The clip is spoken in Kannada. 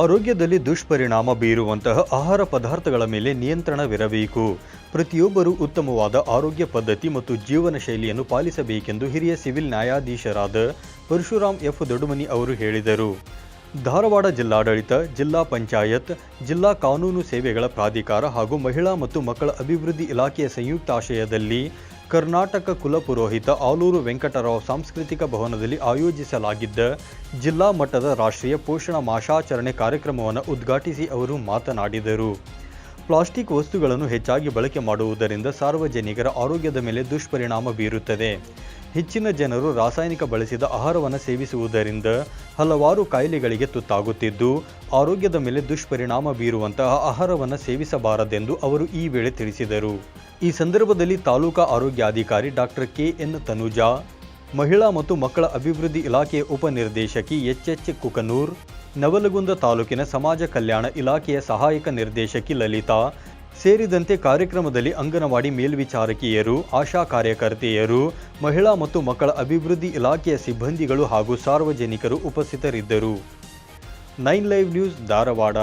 ಆರೋಗ್ಯದಲ್ಲಿ ದುಷ್ಪರಿಣಾಮ ಬೀರುವಂತಹ ಆಹಾರ ಪದಾರ್ಥಗಳ ಮೇಲೆ ನಿಯಂತ್ರಣವಿರಬೇಕು. ಪ್ರತಿಯೊಬ್ಬರೂ ಉತ್ತಮವಾದ ಆರೋಗ್ಯ ಪದ್ಧತಿ ಮತ್ತು ಜೀವನ ಶೈಲಿಯನ್ನು ಪಾಲಿಸಬೇಕೆಂದು ಹಿರಿಯ ಸಿವಿಲ್ ನ್ಯಾಯಾಧೀಶರಾದ ಪರಶುರಾಮ್ ಎಫ್. ದೊಡುಮನಿ ಅವರು ಹೇಳಿದರು. ಧಾರವಾಡ ಜಿಲ್ಲಾಡಳಿತ, ಜಿಲ್ಲಾ ಪಂಚಾಯತ್, ಜಿಲ್ಲಾ ಕಾನೂನು ಸೇವೆಗಳ ಪ್ರಾಧಿಕಾರ ಹಾಗೂ ಮಹಿಳಾ ಮತ್ತು ಮಕ್ಕಳ ಅಭಿವೃದ್ಧಿ ಇಲಾಖೆಯ ಸಂಯುಕ್ತಾಶ್ರಯದಲ್ಲಿ ಕರ್ನಾಟಕ ಕುಲಪುರೋಹಿತ ಆಲೂರು ವೆಂಕಟರಾವ್ ಸಾಂಸ್ಕೃತಿಕ ಭವನದಲ್ಲಿ ಆಯೋಜಿಸಲಾಗಿದ್ದ ಜಿಲ್ಲಾ ಮಟ್ಟದ ರಾಷ್ಟ್ರೀಯ ಪೋಷಣ ಮಾಸಾಚರಣೆ ಕಾರ್ಯಕ್ರಮವನ್ನು ಉದ್ಘಾಟಿಸಿ ಅವರು ಮಾತನಾಡಿದರು. ಪ್ಲಾಸ್ಟಿಕ್ ವಸ್ತುಗಳನ್ನು ಹೆಚ್ಚಾಗಿ ಬಳಕೆ ಮಾಡುವುದರಿಂದ ಸಾರ್ವಜನಿಕರ ಆರೋಗ್ಯದ ಮೇಲೆ ದುಷ್ಪರಿಣಾಮ ಬೀರುತ್ತದೆ. ಹೆಚ್ಚಿನ ಜನರು ರಾಸಾಯನಿಕ ಬಳಸಿದ ಆಹಾರವನ್ನು ಸೇವಿಸುವುದರಿಂದ ಹಲವಾರು ಕಾಯಿಲೆಗಳಿಗೆ ತುತ್ತಾಗುತ್ತಿದ್ದು, ಆರೋಗ್ಯದ ಮೇಲೆ ದುಷ್ಪರಿಣಾಮ ಬೀರುವಂತಹ ಆಹಾರವನ್ನು ಸೇವಿಸಬಾರದೆಂದು ಅವರು ಈ ವೇಳೆ ತಿಳಿಸಿದರು. ಈ ಸಂದರ್ಭದಲ್ಲಿ ತಾಲೂಕಾ ಆರೋಗ್ಯಾಧಿಕಾರಿ ಡಾಕ್ಟರ್ ಕೆ ಎನ್ ತನುಜಾ, ಮಹಿಳಾ ಮತ್ತು ಮಕ್ಕಳ ಅಭಿವೃದ್ಧಿ ಇಲಾಖೆಯ ಉಪನಿರ್ದೇಶಕಿ ಎಚ್ ಎಚ್ ಕುಕನೂರ್, ನವಲಗುಂದ ತಾಲೂಕಿನ ಸಮಾಜ ಕಲ್ಯಾಣ ಇಲಾಖೆಯ ಸಹಾಯಕ ನಿರ್ದೇಶಕಿ ಲಲಿತಾ ಸೇರಿದಂತೆ ಕಾರ್ಯಕ್ರಮದಲ್ಲಿ ಅಂಗನವಾಡಿ ಮೇಲ್ವಿಚಾರಕಿಯರು, ಆಶಾ ಕಾರ್ಯಕರ್ತೆಯರು, ಮಹಿಳಾ ಮತ್ತು ಮಕ್ಕಳ ಅಭಿವೃದ್ಧಿ ಇಲಾಖೆಯ ಸಿಬ್ಬಂದಿಗಳು ಹಾಗೂ ಸಾರ್ವಜನಿಕರು ಉಪಸ್ಥಿತರಿದ್ದರು. Nine live news Dharwad.